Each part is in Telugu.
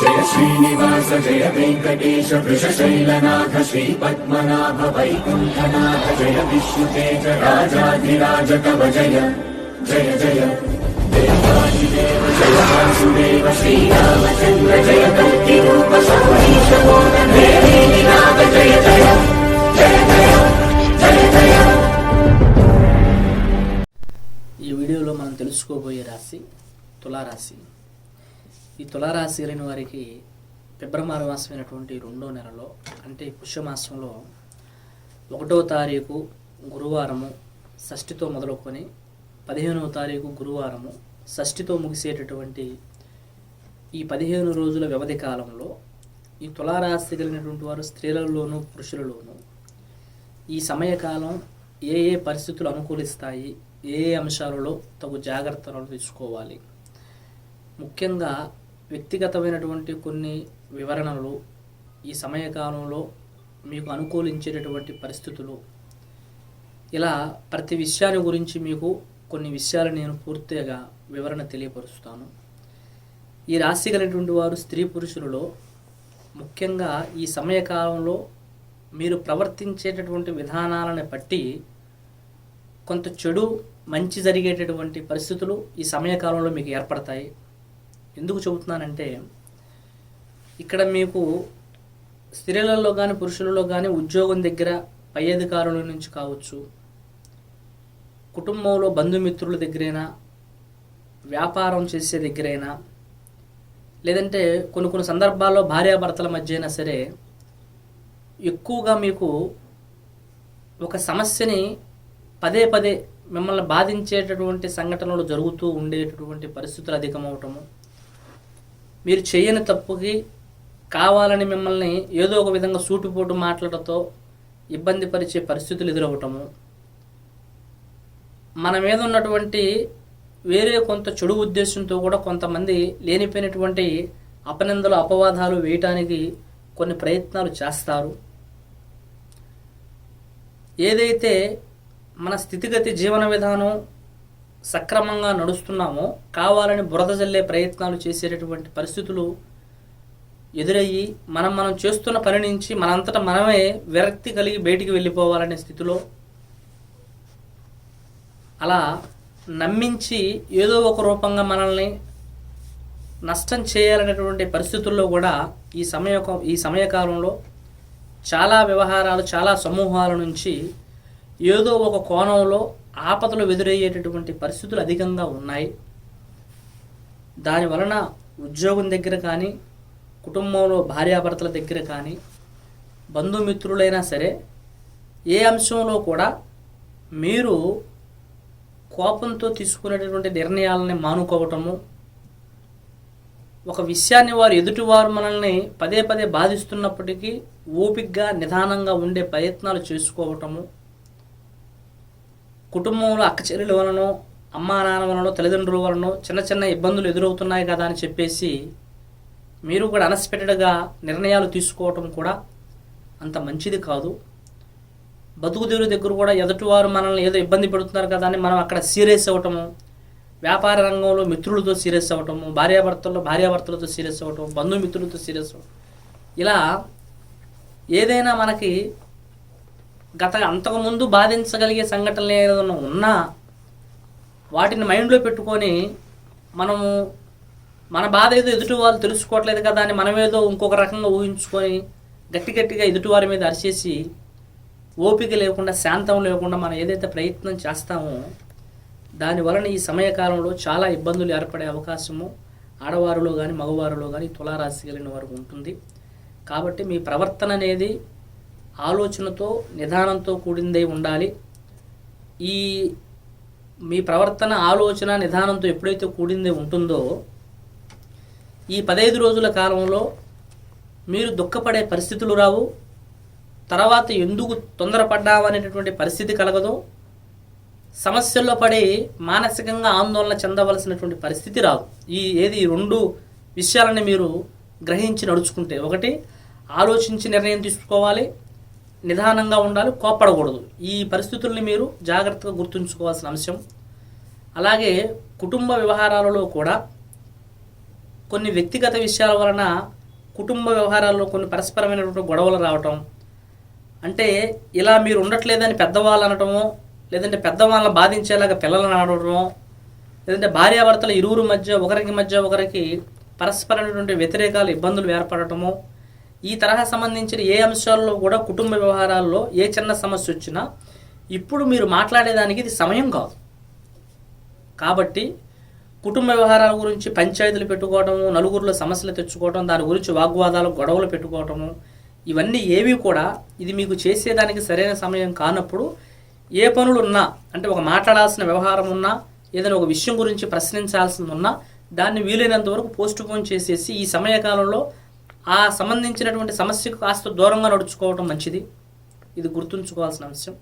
జయ శ్రీనివాస జయ వెంకటేశ వృషశైలనాథ శ్రీ పద్మనాభ వైకుంఠనాథ జయ విష్ణుతేజ రాజాధిరాజ కవ జయ జయ జయ. దేవాదిదేవ జయ వాసుదేవ శ్రీరామచంద్ర జయ కల్కి రూప సౌరీశ నాథ జయ జయ జయ జయ జయ జయ. ఈ వీడియోలో మనం తెలుసుకోబోయే రాశి తులారాశి. ఈ తులారాశి లేని వారికి ఫిబ్రవరి మాసమైనటువంటి రెండో నెలలో అంటే పుష్యమాసంలో ఒకటో తారీఖు గురువారము షష్ఠితో మొదలుకొని పదిహేనవ తారీఖు గురువారము షష్ఠితో ముగిసేటటువంటి ఈ పదిహేను రోజుల వ్యవధి కాలంలో ఈ తులారాశి కలిగినటువంటి వారు స్త్రీలలోనూ పురుషులలోనూ ఈ సమయకాలం ఏ ఏ పరిస్థితులు అనుకూలిస్తాయి ఏ ఏ అంశాలలో తగు జాగ్రత్తలు తీసుకోవాలి. ముఖ్యంగా వ్యక్తిగతమైనటువంటి కొన్ని వివరణలు ఈ సమయకాలంలో మీకు అనుకూలించేటటువంటి పరిస్థితులు. ఇలా ప్రతి విషయాన్ని గురించి మీకు కొన్ని విషయాలు నేను పూర్తిగా వివరణ తెలియపరుస్తాను. ఈ రాశి కలిగినటువంటి వారు స్త్రీ పురుషులలో ముఖ్యంగా ఈ సమయకాలంలో మీరు ప్రవర్తించేటటువంటి విధానాలను బట్టి కొంత చెడు మంచి జరిగేటటువంటి పరిస్థితులు ఈ సమయకాలంలో మీకు ఏర్పడతాయి. ఎందుకు చెబుతున్నానంటే ఇక్కడ మీకు స్త్రీలలో కానీ పురుషులలో కానీ ఉద్యోగం దగ్గర పై అధికారుల నుంచి కావచ్చు కుటుంబంలో బంధుమిత్రుల దగ్గరైనా వ్యాపారం చేసే దగ్గరైనా లేదంటే కొన్ని కొన్ని సందర్భాల్లో భార్యాభర్తల మధ్య అయినా సరే ఎక్కువగా మీకు ఒక సమస్యని పదే పదే మిమ్మల్ని బాధించేటటువంటి సంఘటనలు జరుగుతూ ఉండేటటువంటి పరిస్థితులు అధికమవటము మీరు చేయని తప్పుకి కావాలని మిమ్మల్ని ఏదో ఒక విధంగా సూటిపోటు మాట్లాడటంతో ఇబ్బంది పరిచే పరిస్థితులు ఎదురవటము మన మీద ఉన్నటువంటి వేరే కొంత చెడు ఉద్దేశంతో కూడా కొంతమంది లేనిపోయినటువంటి అపనిందలు అపవాదాలు వేయటానికి కొన్ని ప్రయత్నాలు చేస్తారు. ఏదైతే మన స్థితిగతి జీవన విధానం సక్రమంగా నడుస్తున్నామో కావాలని బురద జల్లే ప్రయత్నాలు చేసేటటువంటి పరిస్థితులు ఎదురయ్యి మనం మనం చేస్తున్న పని నుంచి మనంతటా మనమే విరక్తి కలిగి బయటికి వెళ్ళిపోవాలనే స్థితిలో అలా నమ్మించి ఏదో ఒక రూపంగా మనల్ని నష్టం చేయాలనేటువంటి పరిస్థితుల్లో కూడా ఈ సమయ ఈ సమయకాలంలో చాలా వ్యవహారాలు చాలా సమూహాల నుంచి ఏదో ఒక కోణంలో ఆపదలు ఎదురయ్యేటటువంటి పరిస్థితులు అధికంగా ఉన్నాయి. దాని వలన ఉద్యోగం దగ్గర కానీ కుటుంబంలో భార్యాభర్తల దగ్గర కానీ బంధుమిత్రులైనా సరే ఏ అంశంలో కూడా మీరు కోపంతో తీసుకునేటటువంటి నిర్ణయాలని మానుకోవటము ఒక విషయాన్ని వారు ఎదుటివారు మనల్ని పదే పదే బాధిస్తున్నప్పటికీ ఓపిగ్గా నిదానంగా ఉండే ప్రయత్నాలు చేసుకోవటము కుటుంబంలో అక్క చెల్లెల వలనో అమ్మా నాన్న వలనో తల్లిదండ్రుల వలనో చిన్న చిన్న ఇబ్బందులు ఎదురవుతున్నాయి కదా అని చెప్పేసి మీరు కూడా అన్ఎక్స్పెక్టెడ్గా నిర్ణయాలు తీసుకోవటం కూడా అంత మంచిది కాదు. బతుకు దేవుడి దగ్గర కూడా ఎదుటివారు మనల్ని ఏదో ఇబ్బంది పెడుతున్నారు కదా అని మనం అక్కడ సీరియస్ అవ్వటము వ్యాపార రంగంలో మిత్రులతో సీరియస్ అవ్వటము భార్యాభర్తల్లో భార్యాభర్తలతో సీరియస్ అవ్వటం బంధుమిత్రులతో సీరియస్ అవ్వటం. ఇలా ఏదైనా మనకి గత అంతకుముందు బాధించగలిగే సంఘటనలు ఏదైనా ఉన్నా వాటిని మైండ్లో పెట్టుకొని మనము మన బాధ ఏదో ఎదుటి వాళ్ళు తెలుసుకోవట్లేదు కదా అని మనమేదో ఇంకొక రకంగా ఊహించుకొని గట్టి గట్టిగా ఎదుటివారి మీద అరిచేసి ఓపిక లేకుండా శాంతం లేకుండా మనం ఏదైతే ప్రయత్నం చేస్తామో దాని వలన ఈ సమయకాలంలో చాలా ఇబ్బందులు ఏర్పడే అవకాశము ఆడవారిలో కానీ మగవారిలో కానీ తులారాశి కలిగిన వారికి ఉంటుంది. కాబట్టి మీ ప్రవర్తన అనేది ఆలోచనతో నిదానంతో కూడిందై ఉండాలి. ఈ మీ ప్రవర్తన ఆలోచన నిదానంతో ఎప్పుడైతే కూడిందే ఉంటుందో ఈ పదహైదు రోజుల కాలంలో మీరు దుఃఖపడే పరిస్థితులు రావు. తర్వాత ఎందుకు తొందరపడ్డామనేటటువంటి పరిస్థితి కలగదు. సమస్యల్లో పడి మానసికంగా ఆందోళన చెందవలసినటువంటి పరిస్థితి రాదు ఈ ఏది రెండు విషయాలని మీరు గ్రహించి నడుచుకుంటే ఒకటి ఆలోచించి నిర్ణయం తీసుకోవాలి. నిదానంగా ఉండాలి కోప్పడకూడదు. ఈ పరిస్థితుల్ని మీరు జాగ్రత్తగా గుర్తుంచుకోవాల్సిన అంశం. అలాగే కుటుంబ వ్యవహారాలలో కూడా కొన్ని వ్యక్తిగత విషయాల వలన కుటుంబ వ్యవహారాల్లో కొన్ని పరస్పరమైనటువంటి గొడవలు రావటం. అంటే ఇలా మీరు ఉండట్లేదని పెద్దవాళ్ళు అనటమో లేదంటే పెద్దవాళ్ళని బాధించేలాగా పిల్లలను అనడమో లేదంటే భార్యాభర్తల ఇరువురు మధ్య ఒకరికి మధ్య ఒకరికి పరస్పరమైనటువంటి వ్యతిరేకాలు ఇబ్బందులు ఏర్పడటము ఈ తరహా సంబంధించిన ఏ అంశాల్లో కూడా కుటుంబ వ్యవహారాల్లో ఏ చిన్న సమస్య వచ్చినా ఇప్పుడు మీరు మాట్లాడేదానికి ఇది సమయం కాదు. కాబట్టి కుటుంబ వ్యవహారాల గురించి పంచాయతీలు పెట్టుకోవడము నలుగురిలో సమస్యలు తెచ్చుకోవడం దాని గురించి వాగ్వాదాలు గొడవలు పెట్టుకోవటము ఇవన్నీ ఏవి కూడా ఇది మీకు చేసేదానికి సరైన సమయం కానప్పుడు ఏ పనులు ఉన్నా అంటే ఒక మాట్లాడాల్సిన వ్యవహారం ఉన్నా ఏదైనా ఒక విషయం గురించి ప్రశ్నించాల్సింది ఉన్నా దాన్ని వీలైనంత వరకు పోస్ట్ పోన్ చేసేసి ఈ సమయకాలంలో ఆ సంబంధించినటువంటి సమస్యకు కాస్త దూరంగా నడుచుకోవడం మంచిది. ఇది గుర్తుంచుకోవాల్సిన అంశం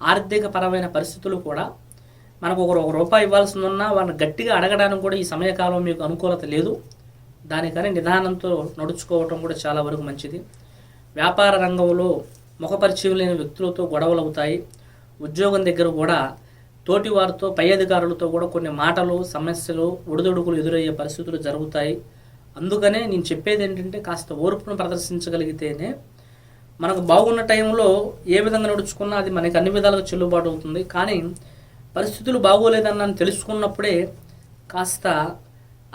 ఆర్థిక పరమైన పరిస్థితులు కూడా మనకు ఒకరు ఒక రూపాయి ఇవ్వాల్సి ఉన్నా వాళ్ళని గట్టిగా అడగడానికి కూడా ఈ సమయకాలం మీకు అనుకూలత లేదు. దానికని నిదానంతో నడుచుకోవటం కూడా చాలా వరకు మంచిది. వ్యాపార రంగంలో ముఖపరిచయం లేని వ్యక్తులతో గొడవలు అవుతాయి ఉద్యోగం దగ్గర కూడా తోటి వారితో పై అధికారులతో కూడా కొన్ని మాటలు సమస్యలు ఒడిదొడుకులు ఎదురయ్యే పరిస్థితులు జరుగుతాయి. అందుకనే నేను చెప్పేది ఏంటంటే కాస్త ఓర్పును ప్రదర్శించగలిగితేనే మనకు బాగున్న టైంలో ఏ విధంగా నడుచుకున్నా అది మనకి అన్ని విధాలుగా చెల్లుబాటు అవుతుంది. కానీ పరిస్థితులు బాగోలేదన్న తెలుసుకున్నప్పుడే కాస్త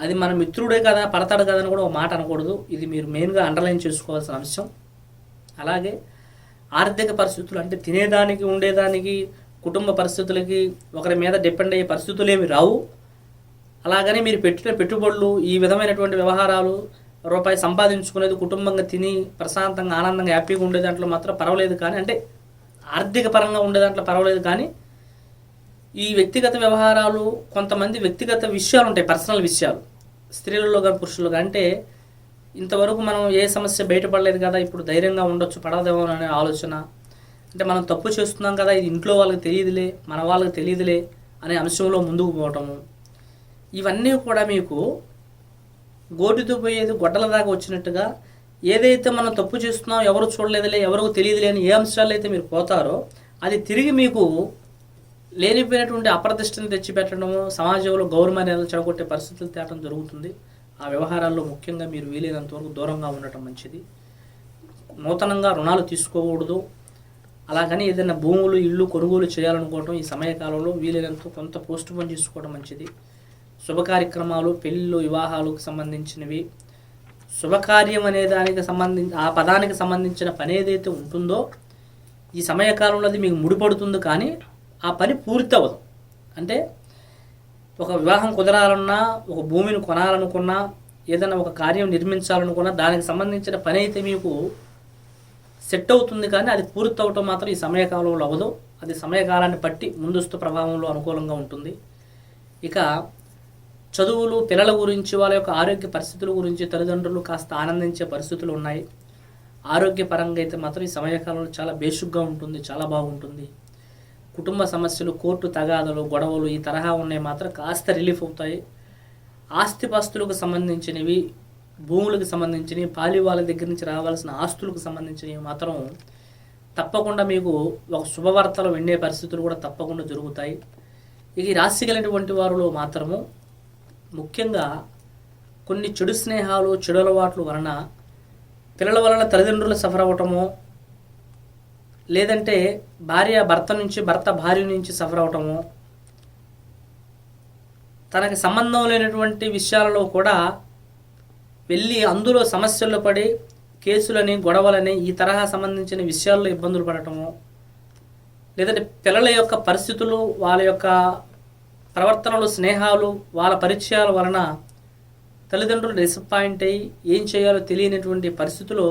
అది మన మిత్రుడే కదా పడతాడు కదా అని కూడా ఒక మాట అనకూడదు. ఇది మీరు మెయిన్గా అండర్లైన్ చేసుకోవాల్సిన అంశం. అలాగే ఆర్థిక పరిస్థితులు అంటే తినేదానికి ఉండేదానికి కుటుంబ పరిస్థితులకి ఒకరి మీద డిపెండ్ అయ్యే పరిస్థితులు ఏమి రావు. అలాగని మీరు పెట్టిన పెట్టుబడులు ఈ విధమైనటువంటి వ్యవహారాలు రూపాయి సంపాదించుకునేది కుటుంబంగా తిని ప్రశాంతంగా ఆనందంగా హ్యాపీగా ఉండే దాంట్లో మాత్రం పర్వాలేదు కానీ అంటే ఆర్థిక పరంగా ఉండే దాంట్లో పర్వాలేదు కానీ ఈ వ్యక్తిగత వ్యవహారాలు కొంతమంది వ్యక్తిగత విషయాలు ఉంటాయి పర్సనల్ విషయాలు. స్త్రీలలో కానీ పురుషులు కానీ అంటే ఇంతవరకు మనం ఏ సమస్య బయటపడలేదు కదా ఇప్పుడు ధైర్యంగా ఉండొచ్చు పడదేమో అనే ఆలోచన. అంటే మనం తప్పు చేస్తున్నాం కదా ఇది ఇంట్లో వాళ్ళకి తెలియదులే మన వాళ్ళకి తెలియదులే అనే అంశంలో ముందుకు పోవటము. ఇవన్నీ కూడా మీకు గోటితో పోయేది గొడ్డల దాకా వచ్చినట్టుగా ఏదైతే మనం తప్పు చేస్తున్నాం ఎవరు చూడలేదులే ఎవరికి తెలియదులే అని ఏ అంశాలు అయితే మీరు పోతారో అది తిరిగి మీకు లేనిపోయినటువంటి అప్రదిష్టని తెచ్చిపెట్టడము సమాజంలో గౌరవాన్ని చెడగొట్టే పరిస్థితులు తేటం జరుగుతుంది. ఆ వ్యవహారాల్లో ముఖ్యంగా మీరు వీలైనంత వరకు దూరంగా ఉండటం మంచిది. నూతనంగా రుణాలు తీసుకోకూడదు. అలాగని ఏదైనా భూములు ఇళ్ళు కొనుగోలు చేయాలనుకోవటం ఈ సమయకాలంలో వీలైనంత కొంత పోస్ట్ పోన్ చేసుకోవడం మంచిది. శుభ కార్యక్రమాలు పెళ్ళిళ్ళు వివాహాలకు సంబంధించినవి. శుభకార్యం అనే దానికి సంబంధించి ఆ పదానికి సంబంధించిన పని ఏదైతే ఉంటుందో ఈ సమయకాలంలో అది మీకు ముడిపడుతుంది కానీ ఆ పని పూర్తి అవ్వదు అంటే ఒక వివాహం కుదరాలన్నా ఒక భూమిని కొనాలనుకున్నా ఏదైనా ఒక కార్యం నిర్మించాలనుకున్నా దానికి సంబంధించిన పని అయితే మీకు సెట్ అవుతుంది కానీ అది పూర్తి అవటం మాత్రం ఈ సమయకాలంలో అవ్వదు. అది సమయకాలాన్ని బట్టి ముందస్తు ప్రభావంలో అనుకూలంగా ఉంటుంది. ఇక చదువులు పిల్లల గురించి వాళ్ళ యొక్క ఆరోగ్య పరిస్థితుల గురించి తల్లిదండ్రులు కాస్త ఆనందించే పరిస్థితులు ఉన్నాయి. ఆరోగ్యపరంగా అయితే మాత్రం ఈ సమయకాలంలో చాలా బేషుగ్గా ఉంటుంది చాలా బాగుంటుంది. కుటుంబ సమస్యలు కోర్టు తగాదలు గొడవలు ఈ తరహా ఉన్నాయి మాత్రం కాస్త రిలీఫ్ అవుతాయి. ఆస్తిపాస్తులకు సంబంధించినవి భూములకు సంబంధించినవి పాలి వాళ్ళ దగ్గర నుంచి రావాల్సిన ఆస్తులకు సంబంధించినవి మాత్రం తప్పకుండా మీకు ఒక శుభవార్తలు వినే పరిస్థితులు కూడా తప్పకుండా జరుగుతాయి. ఇక ఈ రాశి కలిగినటువంటి వారిలో మాత్రము ముఖ్యంగా కొన్ని చెడు స్నేహాలు చెడు అలవాట్లు వలన పిల్లల వలన తల్లిదండ్రులు సఫర్ అవ్వటము లేదంటే భార్య భర్త నుంచి భర్త భార్య నుంచి సఫర్ అవటము తనకి సంబంధం లేనటువంటి విషయాలలో కూడా వెళ్ళి అందులో సమస్యల్లో పడి కేసులని గొడవలని ఈ తరహా సంబంధించిన విషయాల్లో ఇబ్బందులు పడటము లేదంటే పిల్లల యొక్క పరిస్థితులు వాళ్ళ యొక్క ప్రవర్తనలు స్నేహాలు వాళ్ళ పరిచయాల వలన తల్లిదండ్రులు డిసప్పాయింట్ అయ్యి ఏం చేయాలో తెలియనటువంటి పరిస్థితుల్లో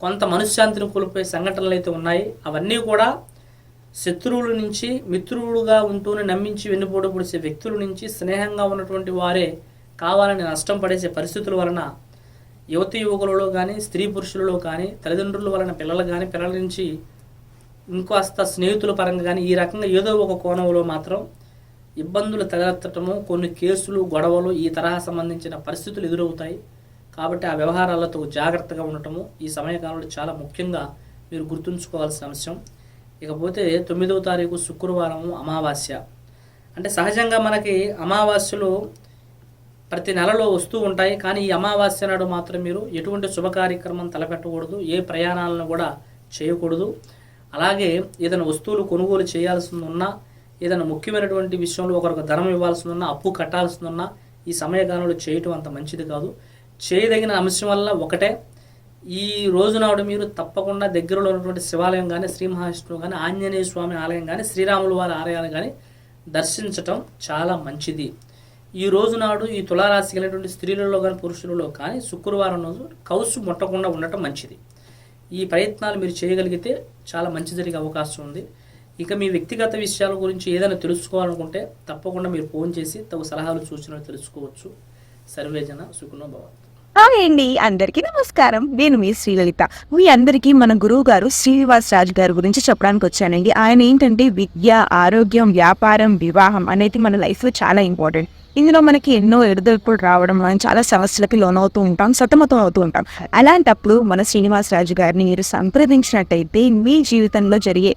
కొంత మనశ్శాంతిని కోల్పోయే సంఘటనలు అయితే ఉన్నాయి. అవన్నీ కూడా శత్రువుల నుంచి మిత్రులుగా ఉంటూనే నమ్మించి వెన్నుపోటుపొడిచే వ్యక్తుల నుంచి స్నేహంగా ఉన్నటువంటి వారే కావాలని నష్టం పడేసే పరిస్థితుల వలన యువతి యువకులలో కానీ స్త్రీ పురుషులలో కానీ తల్లిదండ్రుల వలన పిల్లలు కానీ పిల్లల నుంచి ఇంకాస్త స్నేహితుల పరంగా కానీ ఈ రకంగా ఏదో ఒక కోణంలో మాత్రం ఇబ్బందులు తలెత్తటము కొన్ని కేసులు గొడవలు ఈ తరహా సంబంధించిన పరిస్థితులు ఎదురవుతాయి. కాబట్టి ఆ వ్యవహారాలతో జాగ్రత్తగా ఉండటము ఈ సమయకాలంలో చాలా ముఖ్యంగా మీరు గుర్తుంచుకోవాల్సిన అంశం. ఇకపోతే తొమ్మిదవ తారీఖు శుక్రవారం అమావాస్య. అంటే సహజంగా మనకి అమావాస్యలు ప్రతి నెలలో వస్తూ ఉంటాయి. కానీ ఈ అమావాస్య నాడు మాత్రం మీరు ఎటువంటి శుభ కార్యక్రమం తలపెట్టకూడదు. ఏ ప్రయాణాలను కూడా చేయకూడదు. అలాగే ఏదైనా వస్తువులు కొనుగోలు చేయాల్సి ఉన్నా ఏదైనా ముఖ్యమైనటువంటి విషయంలో ఒకరికి ధనం ఇవ్వాల్సిందన్నా అప్పు కట్టాల్సిందన్నా ఈ సమయకాలంలో చేయటం అంత మంచిది కాదు. చేయదగిన అంశం వల్ల ఒకటే ఈ రోజు నాడు మీరు తప్పకుండా దగ్గరలో ఉన్నటువంటి శివాలయం కానీ శ్రీ మహావిష్ణువు కానీ ఆంజనేయ స్వామి ఆలయం కానీ శ్రీరాముల వారి ఆలయాలు కానీ దర్శించటం చాలా మంచిది. ఈ రోజు నాడు ఈ తులారాశి కలిగినటువంటి స్త్రీలలో కానీ పురుషులలో కానీ శుక్రవారం రోజు కౌసు ముట్టకుండా ఉండటం మంచిది. ఈ ప్రయత్నాలు మీరు చేయగలిగితే చాలా మంచి జరిగే అవకాశం ఉంది. ఇక మీ వ్యక్తిగత విషయాల గురించి ఏదైనా తెలుసుకోవాలనుకుంటే తప్పకుండా మీరు ఫోన్ చేసి తగు సలహాలు సూచనలు తెలుసుకోవచ్చు. సర్వేజన సుఖనో భవత్. హాయ్ అండి అందరికీ నమస్కారం. నేను మీ శ్రీలలిత. మీ అందరికీ మన గురువు గారు శ్రీనివాస్ రాజు గారి గురించి చెప్పడానికి వచ్చానండి. ఆయన ఏంటంటే విద్య ఆరోగ్యం వ్యాపారం వివాహం అనేది మన లైఫ్లో చాలా ఇంపార్టెంట్. ఇందులో మనకి ఎన్నో ఎడుదొడుపులు రావడం మనం చాలా సమస్యలకి లోనవుతూ ఉంటాం సతమతం అవుతూ ఉంటాం. అలాంటప్పుడు మన శ్రీనివాస్ రాజు గారిని మీరు సంప్రదించినట్టయితే మీ జీవితంలో జరిగే